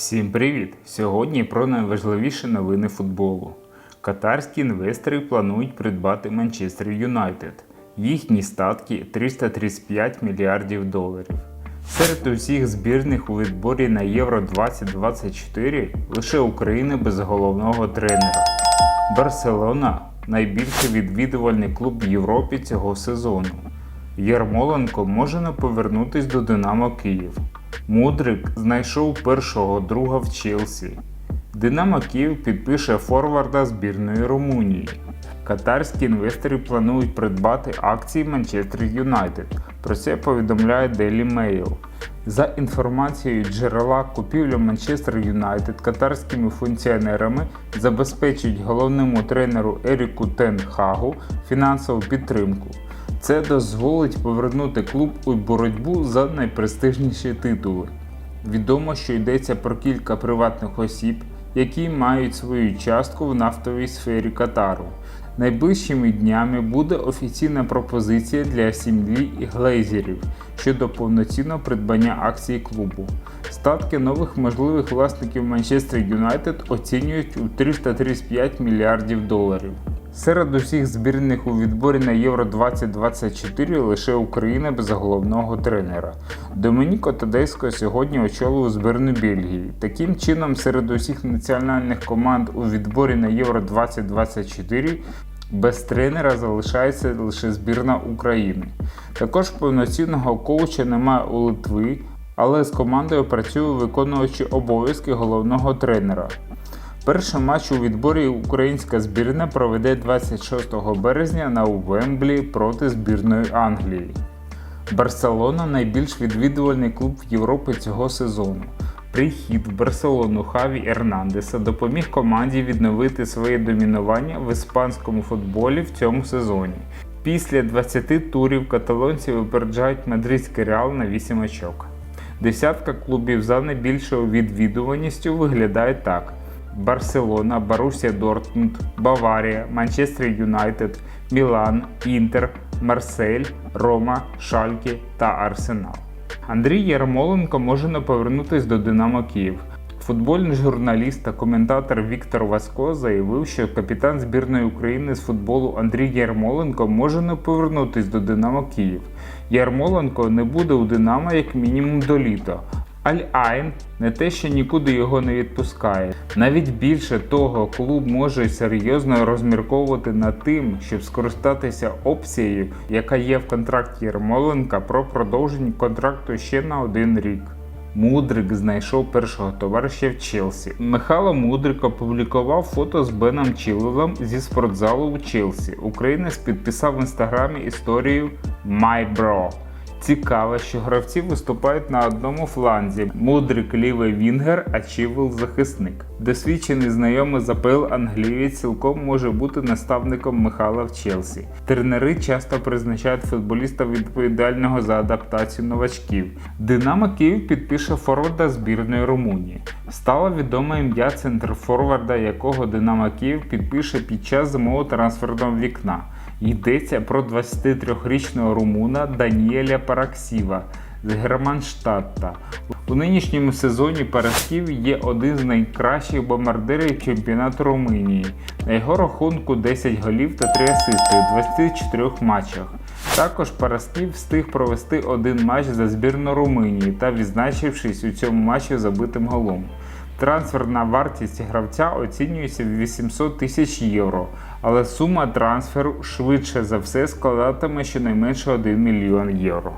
Всім привіт! Сьогодні про найважливіші новини футболу. Катарські інвестори планують придбати Манчестер Юнайтед. Їхні статки 335 мільярдів доларів. Серед усіх збірних у відборі на Євро 2024 лише Україна без головного тренера. Барселона найбільший відвідувальний клуб в Європі цього сезону. Ярмоленко може не повернутись до Динамо Київ. Мудрик знайшов першого друга в Челсі. Динамо Київ підпише форварда збірної Румунії. Катарські інвестори планують придбати акції Манчестер Юнайтед. Про це повідомляє Daily Mail. За інформацією джерела, купівлю Манчестер Юнайтед катарськими функціонерами забезпечить головному тренеру Еріку Тен Хагу фінансову підтримку. Це дозволить повернути клуб у боротьбу за найпрестижніші титули. Відомо, що йдеться про кілька приватних осіб, які мають свою частку в нафтовій сфері Катару. Найближчими днями буде офіційна пропозиція для сім'ї і глейзерів щодо повноцінного придбання акцій клубу. Статки нових можливих власників Манчестер Юнайтед оцінюють у 335 мільярдів доларів. Серед усіх збірних у відборі на Євро 2024 лише Україна без головного тренера. Домініко Тедеско сьогодні очолив збірну Бельгії. Таким чином, серед усіх національних команд у відборі на Євро 2024 без тренера залишається лише збірна України. Також повноцінного коуча немає у Литви, але з командою працює виконуючи обов'язки головного тренера. Перший матч у відборі українська збірна проведе 26 березня на Уемблі проти збірної Англії. Барселона найбільш відвідувальний клуб в Європі цього сезону. Прихід в Барселону Хаві Ернандеса допоміг команді відновити своє домінування в іспанському футболі в цьому сезоні. Після 20 турів каталонці випереджають мадридський реал на 8 очок. Десятка клубів за найбільшою відвідуваністю виглядає так: Барселона, Барусія Дортмунд, Баварія, Манчестер Юнайтед, Мілан, Інтер, Марсель, Рома, Шальке та Арсенал. Андрій Ярмоленко може не повернутися до Динамо Київ. Футбольний журналіст та коментатор Віктор Васко заявив, що капітан збірної України з футболу Андрій Ярмоленко може не повернутися до Динамо Київ. Ярмоленко не буде у Динамо як мінімум до літа. Аль-Айн не те, що нікуди його не відпускає. Навіть більше того, клуб може серйозно розмірковувати над тим, щоб скористатися опцією, яка є в контракті Ярмоленка про продовження контракту ще на один рік. Мудрик знайшов першого товариша в Челсі. Михайло Мудрик опублікував фото з Беном Чілелом зі спортзалу у Челсі. Українець підписав в інстаграмі історію My Bro. Цікаво, що гравці виступають на одному фланзі. Мудрик лівий вінгер, а Чівел захисник. Досвідчений знайомий з АПЛ англієць цілком може бути наставником Михайла в Челсі. Тренери часто призначають футболіста відповідального за адаптацію новачків. Динамо Київ підпише форварда збірної Румунії. Стало відоме ім'я центрфорварда, якого Динамо Київ підпише під час зимового трансферного вікна. Йдеться про 23-річного румуна Даніеля Параксіва з Германштадта. У нинішньому сезоні Парасків є один з найкращих бомбардирів чемпіонату Румунії. На його рахунку 10 голів та 3 асисти у 24 матчах. Також Парасків встиг провести один матч за збірну Румунії та відзначившись у цьому матчі забитим голом. Трансферна вартість гравця оцінюється в 800 тисяч євро, але сума трансферу швидше за все складатиме щонайменше 1 мільйон євро.